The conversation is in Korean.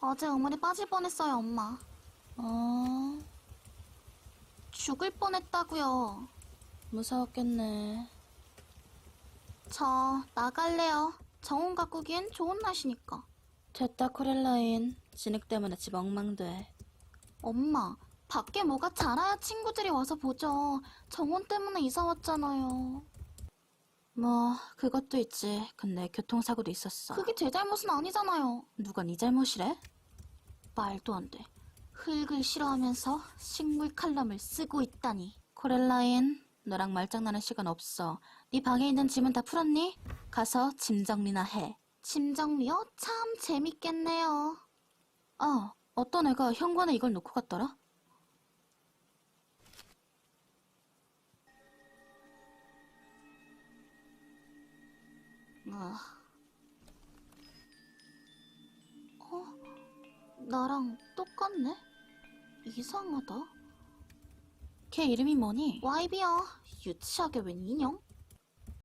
어제 우물에 빠질 뻔했어요, 엄마. 어, 죽을 뻔했다고요. 무서웠겠네. 저 나갈래요. 정원 가꾸기엔 좋은 날씨니까. 됐다, 코렐라인. 진흙 때문에 집 엉망돼. 엄마, 밖에 뭐가 자라야 친구들이 와서 보죠. 정원 때문에 이사 왔잖아요. 뭐, 그것도 있지. 근데 교통사고도 있었어. 그게 제 잘못은 아니잖아요. 누가 네 잘못이래? 말도 안 돼. 흙을 싫어하면서 식물 칼럼을 쓰고 있다니. 코렐라인, 너랑 말장난할 시간 없어. 네 방에 있는 짐은 다 풀었니? 가서 짐 정리나 해. 짐 정리요? 참 재밌겠네요. 아, 어떤 애가 현관에 이걸 놓고 갔더라? 아. 어? 나랑 똑같네? 이상하다. 걔 이름이 뭐니? 와이비야. 유치하게 웬 인형?